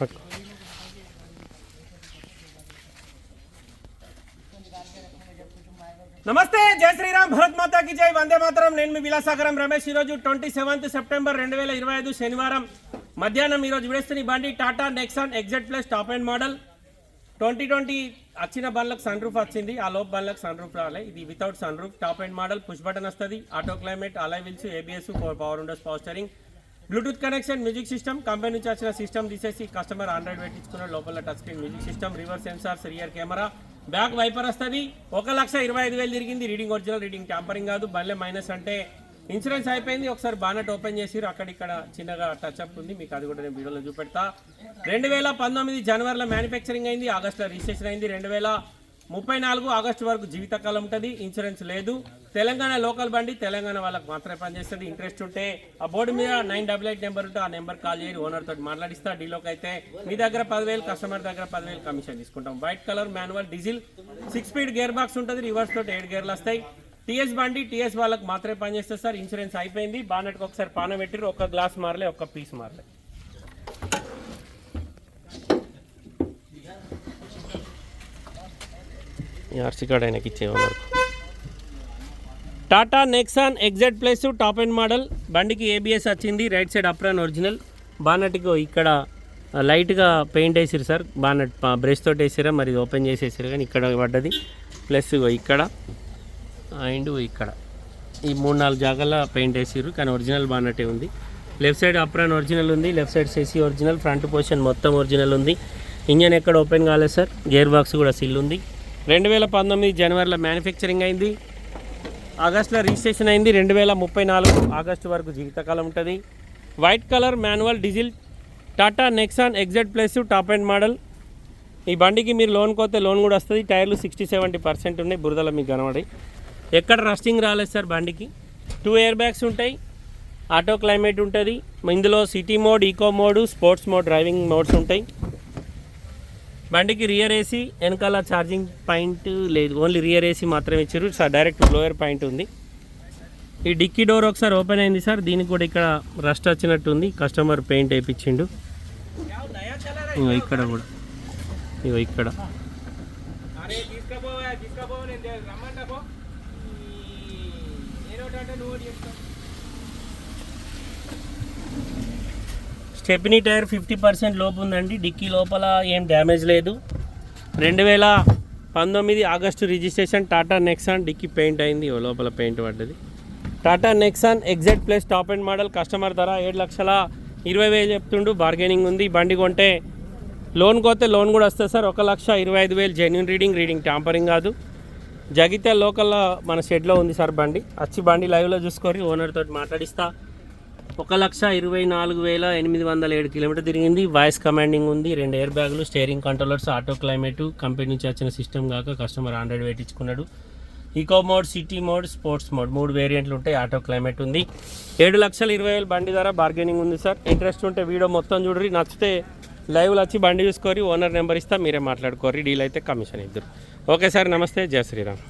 పట్టుకో నమస్తే జై శ్రీరామ్ భరత్ మాతాకి జై వందే మాతరం. నేను మీ విలాసాగరం రమేష్. ఈరోజు ట్వంటీ సెవెంత్ సెప్టెంబర్ రెండు వేల ఇరవై ఐదు శనివారం. మధ్యాహ్నం ఈరోజు విడేస్తున్న బండి Tata Nexon XZ plus top end model twenty twenty వచ్చిన బండ్లకు సన్ రూఫ్ వచ్చింది. ఆ లోపు బండ్లకు సన్ రూఫ్ రాలే. ఇది without sunroof top end model push button వస్తుంది auto climate alloy wheels ABS four power windows power steering bluetooth connection music system company నుంచి వచ్చిన సిస్టమ్ తీసేసి కస్టమర్ ఆండ్రాయిడ్ పెట్టించుకున్న లోపల touch screen music system reverse sensors rear camera back wiper వస్తుంది. ఒక లక్ష ఇరవై ఐదు వేలు తిరిగింది. రీడింగ్ ఒరిజినల్ రీడింగ్ ట్యాంపరింగ్ కాదు. బల్లె మైనస్ అంటే ఇన్సూరెన్స్ అయిపోయింది. ఒకసారి బానెట్ ఓపెన్ చేసిరు అక్కడిక్కడ చిన్నగా టచ్ అప్ ఉంది. మీకు అది కూడా నేను వీడియోలో చూపెడతా. రెండు వేల పంతొమ్మిది జనవరిలో మ్యానుఫ్యాక్చరింగ్ అయింది. ఆగస్టులో రిజిస్ట్రేషన్ అయింది. రెండు వేల ముప్పై నాలుగు ఆగస్టు వరకు జీవితకాలం ఉంటుంది ఇన్సూరెన్స్ లేదు. తెలంగాణ లోకల్ బండి తెలంగాణ వాళ్ళకి మాత్రమే పనిచేస్తుంది. ఇంట్రెస్ట్ ఉంటే ఆ బోర్డు మీద నైన్ డబల్ ఎయిట్ నెంబర్ ఉంటే ఆ నెంబర్ కాల్ చేయండి ఓనర్ తోటి మాట్లాడిస్తా. డీలోకి అయితే మీ దగ్గర పదివేలు కస్టమర్ దగ్గర పదివేలు కమిషన్ తీసుకుంటాం. White colour manual diesel six speed gear box ఉంటుంది రివర్స్ తోటి ఏడు గేర్లు వస్తాయి. టీఎస్ బండి టీఎస్ వాళ్ళకి మాత్రమే పనిచేస్తుంది సార్. ఇన్సూరెన్స్ అయిపోయింది. బానెట్కి ఒకసారి పాన పెట్టిరు ఒక గ్లాస్ మారలే ఒక పీస్ మారలే. ఆర్సీ కార్డ్ ఆయనకి ఇచ్చేవాళ్ళు Tata Nexon XZ plus top and model. బండికి ఏబిఎస్ వచ్చింది. Right side apron original. బానట్కి ఇక్కడ లైట్గా పెయింట్ వేసిరు సార్. బానట్ బ్రష్ తోటి వేసిరా మరి ఓపెన్ చేసేసారు కానీ ఇక్కడ పడ్డది. ప్లస్ ఇక్కడ అండ్ ఇక్కడ. ఈ మూడు నాలుగు జాగాల పెయింట్ వేసిరు కానీ ఒరిజినల్ బానటే ఉంది. లెఫ్ట్ సైడ్ అప్రాన్ ఒరిజినల్ ఉంది. Left side chassis original. Front position మొత్తం ఒరిజినల్ ఉంది. ఇంజన్ ఎక్కడ ఓపెన్ కాలేదు సార్. గేర్ బాక్స్ కూడా సిల్ ఉంది. రెండు వేల పంతొమ్మిది జనవరిలో మ్యానుఫ్యాక్చరింగ్ అయింది. ఆగస్టులో రిజిస్ట్రేషన్ అయింది. రెండు వేల ముప్పై నాలుగు ఆగస్టు వరకు జీవితకాలం ఉంటుంది. White colour manual diesel Tata Nexon XZ plus top end model. ఈ బండికి మీరు లోన్ కోతే లోన్ కూడా వస్తుంది. టైర్లు సిక్స్టీ సెవెంటీ పర్సెంట్ ఉన్నాయి. బురదలో మీకు కనబడి ఎక్కడ రస్టింగ్ రాలేదు సార్ బండికి. టూ ఎయిర్ బ్యాగ్స్ ఉంటాయి. ఆటో క్లైమేట్ ఉంటుంది. ఇందులో city mode eco mode sports mode driving modes ఉంటాయి. బండికి రియర్ ఏసీ వెనకాల ఛార్జింగ్ పాయింట్ లేదు. ఓన్లీ రియర్ ఏసీ మాత్రమే ఇచ్చారు. సార్ డైరెక్ట్ బ్లోయర్ పాయింట్ ఉంది. ఈ డిక్కీ డోర్ ఒకసారి ఓపెన్ అయింది సార్. దీనికి కూడా ఇక్కడ రస్ట్ వచ్చినట్టుంది. Customer paint వేయించిండు. ఇగో ఇక్కడ కూడా. ఇగో ఇక్కడ. అరే తీసుకపో నేను రమ్మంటా స్టెప్నీ టైర్ ఫిఫ్టీ పర్సెంట్ లోపు ఉందండి. డిక్కీ లోపల ఏం డ్యామేజ్ లేదు. రెండు వేల పంతొమ్మిది August registration Tata Nexon dicky paint అయింది. లోపల పెయింట్ పడ్డది. Tata Nexon XZ plus top end model customer ధర ఏడు లక్షల ఇరవై వేలు చెప్తుండు. బార్గెనింగ్ ఉంది. బండి కొంటే లోన్ కొత్తే లోన్ కూడా వస్తుంది సార్. ఒక లక్ష ఇరవై ఐదు వేలు. జెన్యున్ రీడింగ్ రీడింగ్ ట్యాంపరింగ్ కాదు. జగిత్యాల లోకల్లో మన షెడ్లో ఉంది సార్ బండి. వచ్చి బండి లైవ్లో చూసుకొని ఓనర్తో మాట్లాడిస్తా. ఒక లక్ష ఇరవై నాలుగు వేల ఎనిమిది వందల ఏడు కిలోమీటర్ తిరిగింది. వాయిస్ కమాండింగ్ ఉంది. రెండు ఎయిర్ బ్యాగులు steering controllers auto climate company నుంచి వచ్చిన సిస్టమ్ కాక customer android పెట్టించుకున్నాడు eco mode city mode sports mode మూడు వేరియంట్లు ఉంటాయి ఆటో క్లైమేట్ ఉంది. ఏడు లక్షల ఇరవై వేలు బండి ధర బార్గెనింగ్ ఉంది సార్. ఇంట్రెస్ట్ ఉంటే వీడియో మొత్తం చూడరి. నచ్చితే లైవ్లో వచ్చి బండి చూసుకోరి. ఓనర్ నెంబర్ ఇస్తా మీరే మాట్లాడుకోరి డీల్ అయితే కమిషన్ ఇద్దరు. ఓకే సార్ నమస్తే. జయ శ్రీరామ్.